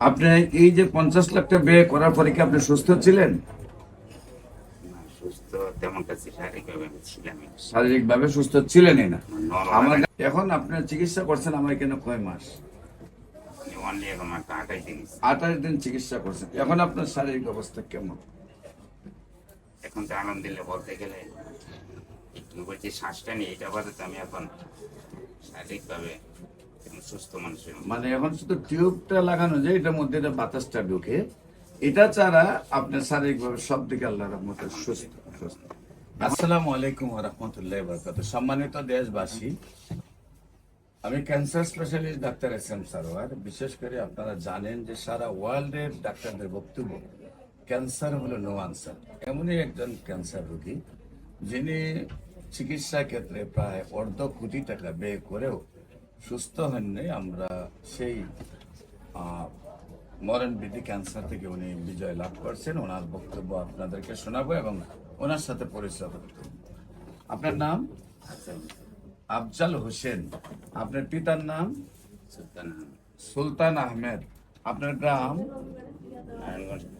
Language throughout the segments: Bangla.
আপনি এই যে পঞ্চাশ লাখ টাকা ব্যয় করার পরে কি আপনি সুস্থ ছিলেন? সুস্থ তেমন কাছে শারীরিকভাবে সুস্থ ছিলেনই না। আমার এখন আপনার চিকিৎসা করছেন আমার কেন কয় মাস? আঠাশ দিন চিকিৎসা করছেন। এখন আপনার শারীরিক অবস্থা কেমন? এখন তো আলহামদুলিল্লাহ বলতে গেলে বলছি শ্বাসটা নিয়ে এটা বাদে আমি এখন শারীরিকভাবে সুস্থ মানুষের মানে এখন শুধু টিউবটা লাগানো যায় এটার মধ্যে এটা বাতাসটা ঢুকে, এটা ছাড়া আপনার সব দিকে সুস্থ সুস্থ। আসসালামু আলাইকুম রহমতুল্লাহ বরকাত সম্মানিত দেশবাসী, আমি cancer specialist doctor S M Sarwar. বিশেষ করে আপনারা জানেন যে সারা ওয়ার্ল্ডের ডাক্তারদের বক্তব্য, ক্যান্সার হলো নো আনসার এমনই একজন ক্যান্সার রোগী, যিনি চিকিৎসা ক্ষেত্রে প্রায় অর্ধ কোটি টাকা ব্যয় করেও সুস্থ হননি আমরা সেই মরণ বিধি ক্যান্সার থেকে উনি বিজয় লাভ করছেন। ওনার বক্তব্য আপনাদেরকে শোনাবো এবং ওনার সাথে পরিচয় আপনার নাম? আফজাল হোসেন। আপনার পিতার নাম? সুলতান আহমেদ। আপনার গ্রাম?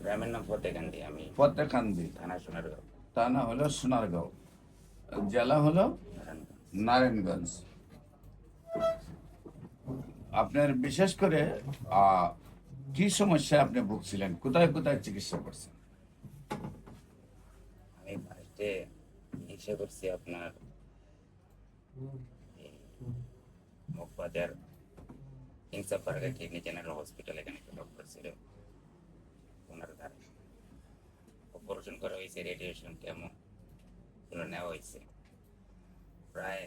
গ্রামের নাম ফতেকান্দি আমি ফতেকান্দি থানা সোনারগাঁও। থানা হলো সোনারগাঁও। জেলা হলো নারায়ণগঞ্জ। আপনার বিশেষ করে কি সমস্যা আপনি ভুগছিলেন? কোথায় কোথায় চিকিৎসা করছেন? আমি ফার্স্টে চিকিৎসা করছি আপনার মগবাজার ইনসাফ পার্কের কিডনি জেনারেল হসপিটাল এখানে একটা ডক্টর ছিল। ওনার দ্বারা অপারেশন করা হয়েছে রেডিয়েশন কেমন নেওয়া হয়েছে। প্রায়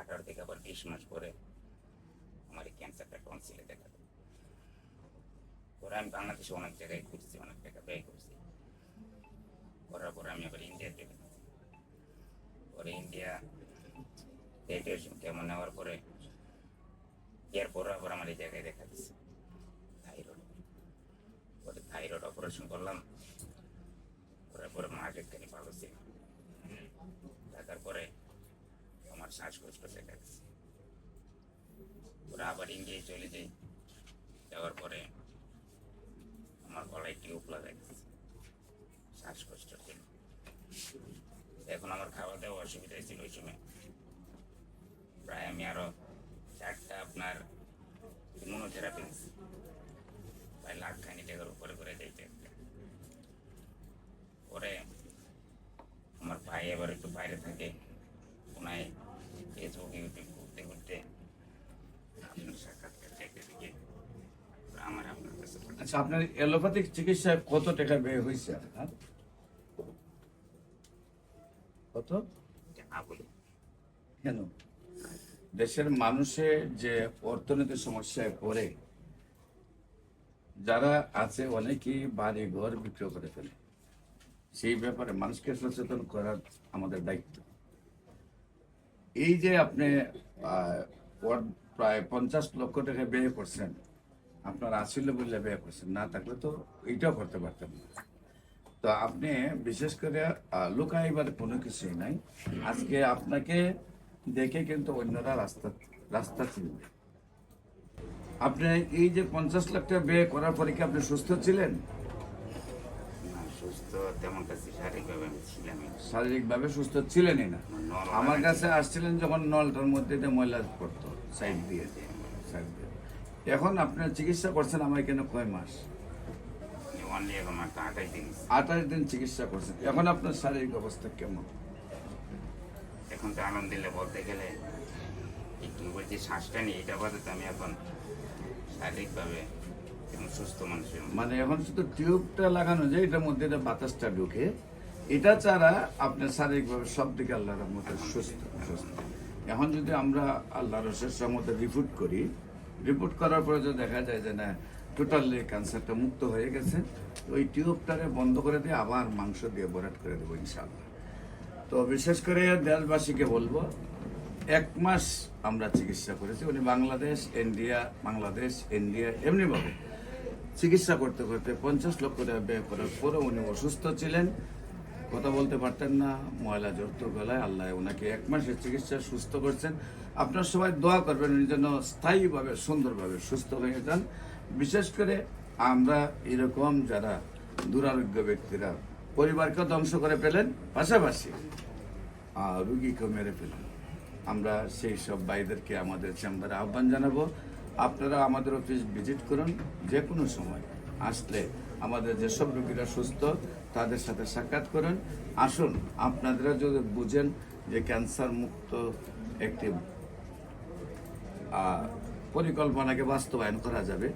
আঠারো থেকে আবার বিশ মাস পরে ক্যান্সারটা টনসিলে দেখা দেয় পরে আমি বাংলাদেশে অনেক জায়গায় ঘুরছি অনেক টাকা ব্যয় করছি করার পরে আমি আবার ইন্ডিয়া চলে পরে ইন্ডিয়া রেডিয়েশন কেমন নেওয়ার পরে এরপর আবার আমার এই জায়গায় দেখা দিচ্ছে থাইরয়েড পরে থাইরয়েড অপারেশন করলাম করার পরে মাস একখানি ভালো ছিল দেখার পরে আমার শ্বাসকষ্ট দেখা দিচ্ছে পরে আবার ইন্ডিয়ায় চলে যাই যাওয়ার পরে আমার গলায় টিউব লাগাই দিচ্ছে শ্বাসকষ্টের জন্য। এখন আমার খাওয়া দাওয়া অসুবিধা ছিল ওই সময়। প্রায় আমি আরও চারটা আপনার ইমিউনোথেরাপি প্রায় লাখ খানি টাকার উপরে করে যাইতে পরে আমার ভাই এবার একটু বাইরে থাকে। আচ্ছা আপনার অ্যালোপ্যাথিক চিকিৎসায় কত টাকা ব্যয় হয়েছে আপনার? কত? কেন? দেশের মানুষের যে অর্থনৈতিক সমস্যায় পড়ে যারা আছে অনেকেই বাড়ি ঘর বিক্রি করে ফেলে। সেই ব্যাপারে মানুষকে সচেতন করার আমাদের দায়িত্ব। এই যে আপনি আহ, প্রায় পঞ্চাশ লক্ষ টাকা ব্যয় করছেন আপনার আসিল বললে ব্যয় করছেন না থাকলে তো এইটাও করতে পারতেন না। তো আপনি বিশেষ করে লুকাইবার কোনো কিছুই নাই। আজকে আপনাকে দেখে কিন্তু অন্যরা রাস্তা রাস্তা চিনবে। আপনি এই যে পঞ্চাশ লাখ টাকা ব্যয় করার পরে কি আপনি সুস্থ ছিলেন? শারীরিকভাবে আমি ছিলামই শারীরিকভাবে সুস্থ ছিলেনই না। আমার কাছে আসছিলেন যখন নলটার মধ্যে ময়লা পড়তো সাইড দিয়ে সাইড দিয়ে। এখন আপনার চিকিৎসা করছেন আমার কেন কয় মাস? আঠাশ দিন। চিকিৎসা করছেন। এখন আপনার শারীরিক অবস্থা কেমন? এখন তো আলহামদুলিল্লাহ বলতে গেলে একটু বলছি শ্বাসটা নিয়ে এটা বাদে আমি এখন শারীরিকভাবে সুস্থ মানুষের মানে এখন শুধু টিউবটা লাগানো যায় এটার মধ্যে এটা বাতাসটা ঢুকে এটা ছাড়া আপনার শারীরিকভাবে সব দিকে আল্লাহর রহমতে সুস্থ সুস্থ। এখন যদি আমরা আল্লাহ রসের মধ্যে রিপোর্ট করি রিপোর্ট করার পরে যদি দেখা যায় যে না টোটালি ক্যান্সারটা মুক্ত হয়ে গেছে ওই টিউবটারে বন্ধ করে দিয়ে আবার মাংস দিয়ে ভরাট করে দেবো ইনশাআল্লাহ। তো বিশেষ করে দেশবাসীকে বলব, এক মাস আমরা চিকিৎসা করেছি, উনি বাংলাদেশ, ইন্ডিয়া বাংলাদেশ, ইন্ডিয়া, এমনিভাবে চিকিৎসা করতে করতে পঞ্চাশ লক্ষ টাকা ব্যয় করার পরে উনি অসুস্থ ছিলেন। কথা বলতে পারতেন না ময়লা জড়ত গলায় আল্লাহ ওনাকে এক মাসের চিকিৎসা সুস্থ করছেন। আপনার সবাই দোয়া করবেন উনি যেন স্থায়ীভাবে সুন্দরভাবে সুস্থ হয়ে যান। বিশেষ করে আমরা এরকম যারা দুরারোগ্য ব্যক্তিরা পরিবারকে ধ্বংস করে ফেলেন পাশাপাশি আহ, রুগীকেও মেরে ফেলেন। আমরা সেই সব ভাইদেরকে আমাদের চেম্বারে আহ্বান জানাব। আপনারা আমাদের অফিস ভিজিট করুন যে কোনো সময় আসলে আমাদের যেসব রোগীরা সুস্থ, তাদের সাথে সাক্ষাৎ করেন। আসুন আপনারা যদি বুঝেন যে ক্যান্সার মুক্ত একটি পরিকল্পনাকে বাস্তবায়ন করা যাবে।